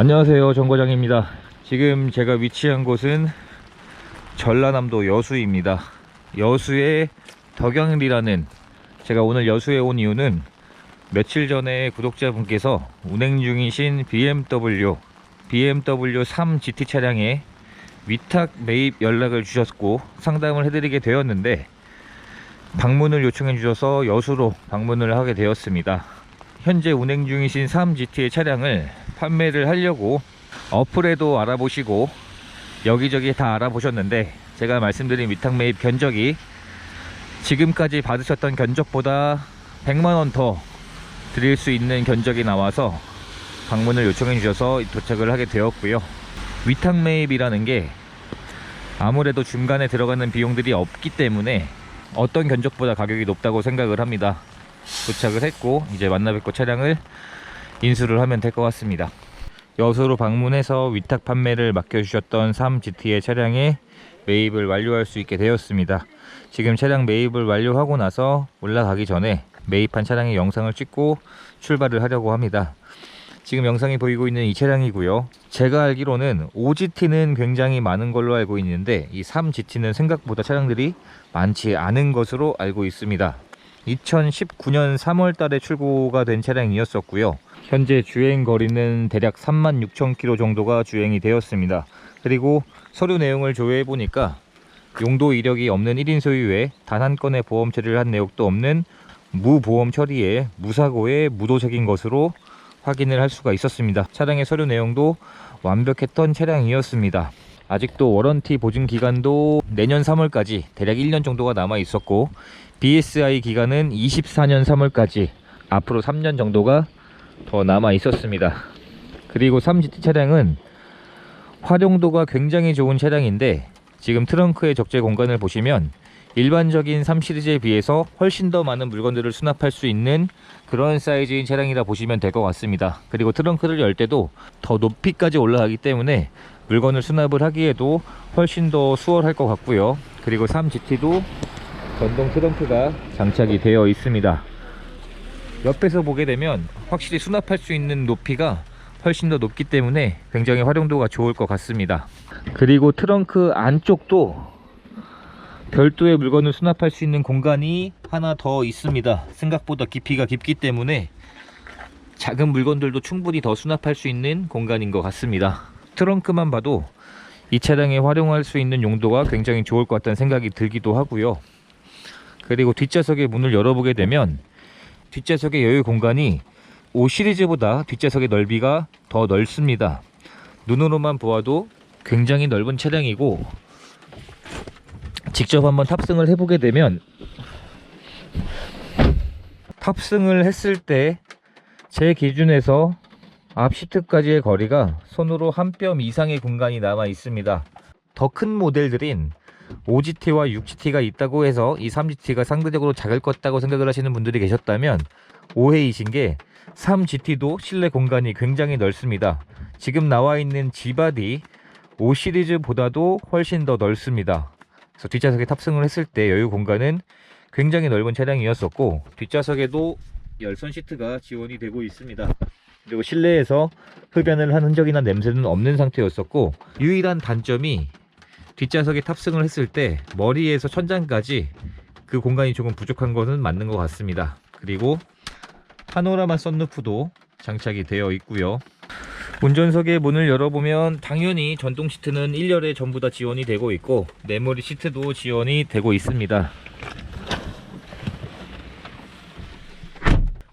안녕하세요 정과장입니다. 지금 제가 위치한 곳은 전라남도 여수입니다. 여수의 덕양리라는 제가 오늘 여수에 온 이유는 며칠 전에 구독자분께서 운행 중이신 BMW BMW 3 GT 차량에 위탁 매입 연락을 주셨고 상담을 해드리게 되었는데 방문을 요청해 주셔서 여수로 방문을 하게 되었습니다 현재 운행 중이신 3GT의 차량을 판매를 하려고 어플에도 알아보시고 여기저기 다 알아보셨는데 제가 말씀드린 위탁 매입 견적이 지금까지 받으셨던 견적보다 100만원 더 드릴 수 있는 견적이 나와서 방문을 요청해 주셔서 도착을 하게 되었고요. 위탁 매입이라는 게 아무래도 중간에 들어가는 비용들이 없기 때문에 어떤 견적보다 가격이 높다고 생각을 합니다 도착을 했고 이제 만나 뵙고 차량을 인수를 하면 될 것 같습니다. 여수로 방문해서 위탁 판매를 맡겨주셨던 3GT의 차량에 매입을 완료할 수 있게 되었습니다. 지금 차량 매입을 완료하고 나서 올라가기 전에 매입한 차량의 영상을 찍고 출발을 하려고 합니다. 지금 영상이 보이고 있는 이 차량이고요. 제가 알기로는 5GT는 굉장히 많은 걸로 알고 있는데 이 3GT는 생각보다 차량들이 많지 않은 것으로 알고 있습니다 2019년 3월 달에 출고가 된 차량이었었고요. 현재 주행 거리는 대략 36,000km 정도가 주행이 되었습니다. 그리고 서류 내용을 조회해 보니까 용도 이력이 없는 1인 소유에 단 한 건의 보험 처리를 한 내역도 없는 무보험 처리에 무사고에 무도색인 것으로 확인을 할 수가 있었습니다. 차량의 서류 내용도 완벽했던 차량이었습니다. 아직도 워런티 보증 기간도 내년 3월까지 대략 1년 정도가 남아 있었고 BSI 기간은 24년 3월까지 앞으로 3년 정도가 더 남아 있었습니다. 그리고 3GT 차량은 활용도가 굉장히 좋은 차량인데 지금 트렁크의 적재 공간을 보시면 일반적인 3 시리즈에 비해서 훨씬 더 많은 물건들을 수납할 수 있는 그런 사이즈인 차량이라 보시면 될 것 같습니다. 그리고 트렁크를 열 때도 더 높이까지 올라가기 때문에 물건을 수납을 하기에도 훨씬 더 수월할 것 같고요. 그리고 3GT도 전동 트렁크가 장착이 되어 있습니다. 옆에서 보게 되면 확실히 수납할 수 있는 높이가 훨씬 더 높기 때문에 굉장히 활용도가 좋을 것 같습니다. 그리고 트렁크 안쪽도 별도의 물건을 수납할 수 있는 공간이 하나 더 있습니다. 생각보다 깊이가 깊기 때문에 작은 물건들도 충분히 더 수납할 수 있는 공간인 것 같습니다. 트렁크만 봐도 이 차량에 활용할 수 있는 용도가 굉장히 좋을 것 같다는 생각이 들기도 하고요. 그리고 뒷좌석의 문을 열어보게 되면 뒷좌석의 여유 공간이 5 시리즈보다 뒷좌석의 넓이가 더 넓습니다. 눈으로만 보아도 굉장히 넓은 차량이고 직접 한번 탑승을 해보게 되면 탑승을 했을 때 제 기준에서 앞 시트까지의 거리가 손으로 한 뼘 이상의 공간이 남아 있습니다. 더 큰 모델들인 5GT와 6GT가 있다고 해서 이 3GT가 상대적으로 작을 것 같다고 생각을 하시는 분들이 계셨다면 오해이신 게 3GT도 실내 공간이 굉장히 넓습니다. 지금 나와 있는 G바디 5 시리즈보다도 훨씬 더 넓습니다. 그래서 뒷좌석에 탑승을 했을 때 여유 공간은 굉장히 넓은 차량이었었고 뒷좌석에도 열선 시트가 지원이 되고 있습니다. 그리고 실내에서 흡연을 한 흔적이나 냄새는 없는 상태였었고 유일한 단점이 뒷좌석에 탑승을 했을 때 머리에서 천장까지 그 공간이 조금 부족한 것은 맞는 것 같습니다. 그리고 파노라마 썬루프도 장착이 되어 있고요. 운전석의 문을 열어보면 당연히 전동 시트는 1열에 전부 다 지원이 되고 있고 메모리 시트도 지원이 되고 있습니다.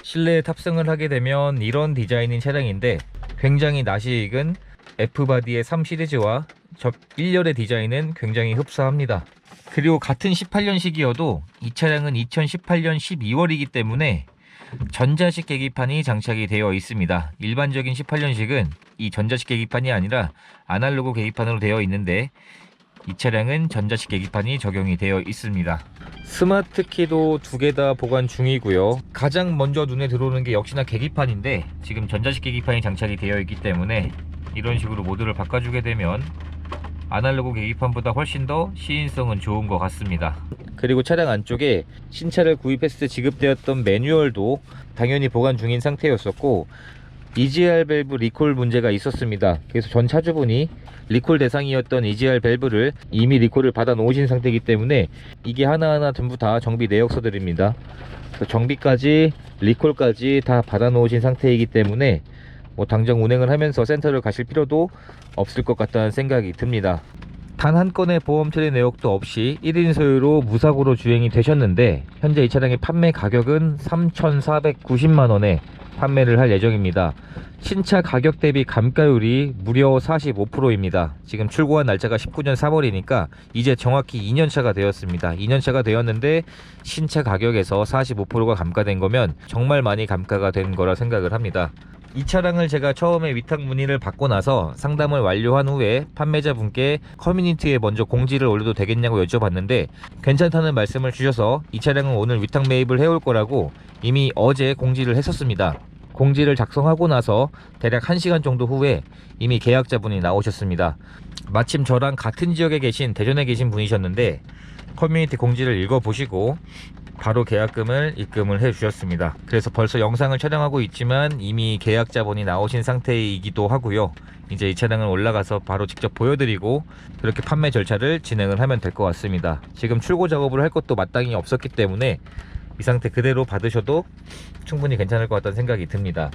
실내에 탑승을 하게 되면 이런 디자인인 차량인데 굉장히 낯이 익은 F바디의 3 시리즈와 접 1열의 디자인은 굉장히 흡사합니다. 그리고 같은 18년식이어도 이 차량은 2018년 12월이기 때문에 전자식 계기판이 장착이 되어 있습니다. 일반적인 18년식은 이 전자식 계기판이 아니라 아날로그 계기판으로 되어 있는데 이 차량은 전자식 계기판이 적용이 되어 있습니다. 스마트 키도 두 개 다 보관 중이고요. 가장 먼저 눈에 들어오는 게 역시나 계기판인데 지금 전자식 계기판이 장착이 되어 있기 때문에 이런 식으로 모드를 바꿔주게 되면 아날로그 계기판보다 훨씬 더 시인성은 좋은 것 같습니다. 그리고 차량 안쪽에 신차를 구입했을 때 지급되었던 매뉴얼도 당연히 보관 중인 상태였었고 EGR 밸브 리콜 문제가 있었습니다. 그래서 전 차주분이 리콜 대상이었던 EGR 밸브를 이미 리콜을 받아 놓으신 상태이기 때문에 이게 하나하나 전부 다 정비 내역서들입니다. 정비까지 리콜까지 다 받아 놓으신 상태이기 때문에 뭐 당장 운행을 하면서 센터를 가실 필요도 없을 것 같다는 생각이 듭니다. 단 한 건의 보험 처리 내역도 없이 1인 소유로 무사고로 주행이 되셨는데 현재 이 차량의 판매 가격은 3,490만 원에 판매를 할 예정입니다. 신차 가격 대비 감가율이 무려 45%입니다. 지금 출고한 날짜가 19년 3월이니까 이제 정확히 2년차가 되었습니다. 2년차가 되었는데 신차 가격에서 45%가 감가된 거면 정말 많이 감가가 된 거라 생각을 합니다. 이 차량을 제가 처음에 위탁 문의를 받고 나서 상담을 완료한 후에 판매자 분께 커뮤니티에 먼저 공지를 올려도 되겠냐고 여쭤봤는데 괜찮다는 말씀을 주셔서 이 차량은 오늘 위탁 매입을 해올 거라고 이미 어제 공지를 했었습니다. 공지를 작성하고 나서 대략 1시간 정도 후에 이미 계약자분이 나오셨습니다. 마침 저랑 같은 지역에 계신 대전에 계신 분이셨는데 커뮤니티 공지를 읽어보시고 바로 계약금을 입금을 해 주셨습니다. 그래서 벌써 영상을 촬영하고 있지만 이미 계약자분이 나오신 상태이기도 하고요. 이제 이 차량을 올라가서 바로 직접 보여드리고 그렇게 판매 절차를 진행을 하면 될 것 같습니다. 지금 출고 작업을 할 것도 마땅히 없었기 때문에 이 상태 그대로 받으셔도 충분히 괜찮을 것 같다는 생각이 듭니다.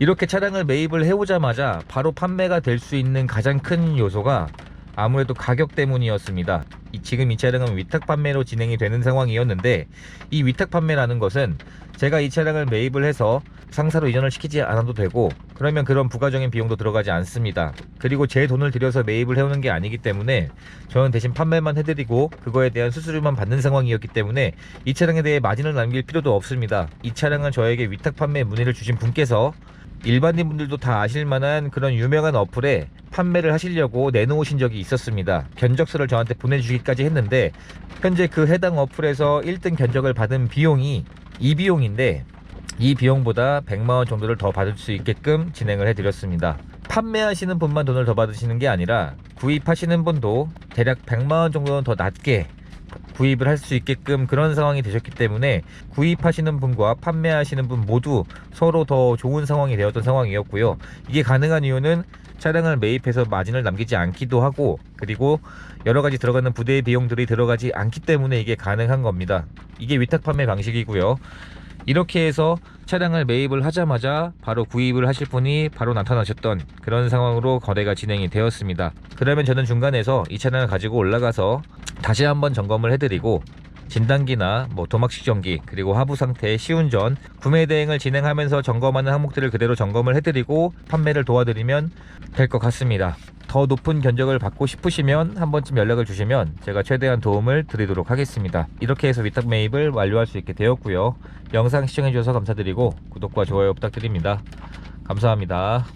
이렇게 차량을 매입을 해오자마자 바로 판매가 될 수 있는 가장 큰 요소가 아무래도 가격 때문이었습니다. 이- 지금 이 차량은 위탁 판매로 진행이 되는 상황이었는데 이 위탁 판매라는 것은 제가 이 차량을 매입을 해서 상사로 이전을 시키지 않아도 되고 그러면 그런 부가적인 비용도 들어가지 않습니다. 그리고 제 돈을 들여서 매입을 해오는 게 아니기 때문에 저는 대신 판매만 해드리고 그거에 대한 수수료만 받는 상황이었기 때문에 이 차량에 대해 마진을 남길 필요도 없습니다. 이 차량은 저에게 위탁 판매 문의를 주신 분께서 일반인 분들도 다 아실 만한 그런 유명한 어플에 판매를 하시려고 내놓으신 적이 있었습니다. 견적서를 저한테 보내주기까지 했는데 현재 그 해당 어플에서 1등 견적을 받은 비용이 이 비용인데 이 비용보다 100만 원 정도를 더 받을 수 있게끔 진행을 해드렸습니다. 판매하시는 분만 돈을 더 받으시는 게 아니라 구입하시는 분도 대략 100만 원 정도는 더 낮게 구입을 할 수 있게끔 그런 상황이 되셨기 때문에 구입하시는 분과 판매하시는 분 모두 서로 더 좋은 상황이 되었던 상황이었고요. 이게 가능한 이유는 차량을 매입해서 마진을 남기지 않기도 하고 그리고 여러 가지 들어가는 부대 비용들이 들어가지 않기 때문에 이게 가능한 겁니다. 이게 위탁 판매 방식이고요. 이렇게 해서 차량을 매입을 하자마자 바로 구입을 하실 분이 바로 나타나셨던 그런 상황으로 거래가 진행이 되었습니다. 그러면 저는 중간에서 이 차량을 가지고 올라가서 다시 한번 점검을 해드리고 진단기나 뭐 도막식 전기 그리고 하부 상태 시운전 구매 대행을 진행하면서 점검하는 항목들을 그대로 점검을 해드리고 판매를 도와드리면 될 것 같습니다. 더 높은 견적을 받고 싶으시면 한 번쯤 연락을 주시면 제가 최대한 도움을 드리도록 하겠습니다. 이렇게 해서 위탁 매입을 완료할 수 있게 되었고요. 영상 시청해 주셔서 감사드리고 구독과 좋아요 부탁드립니다. 감사합니다.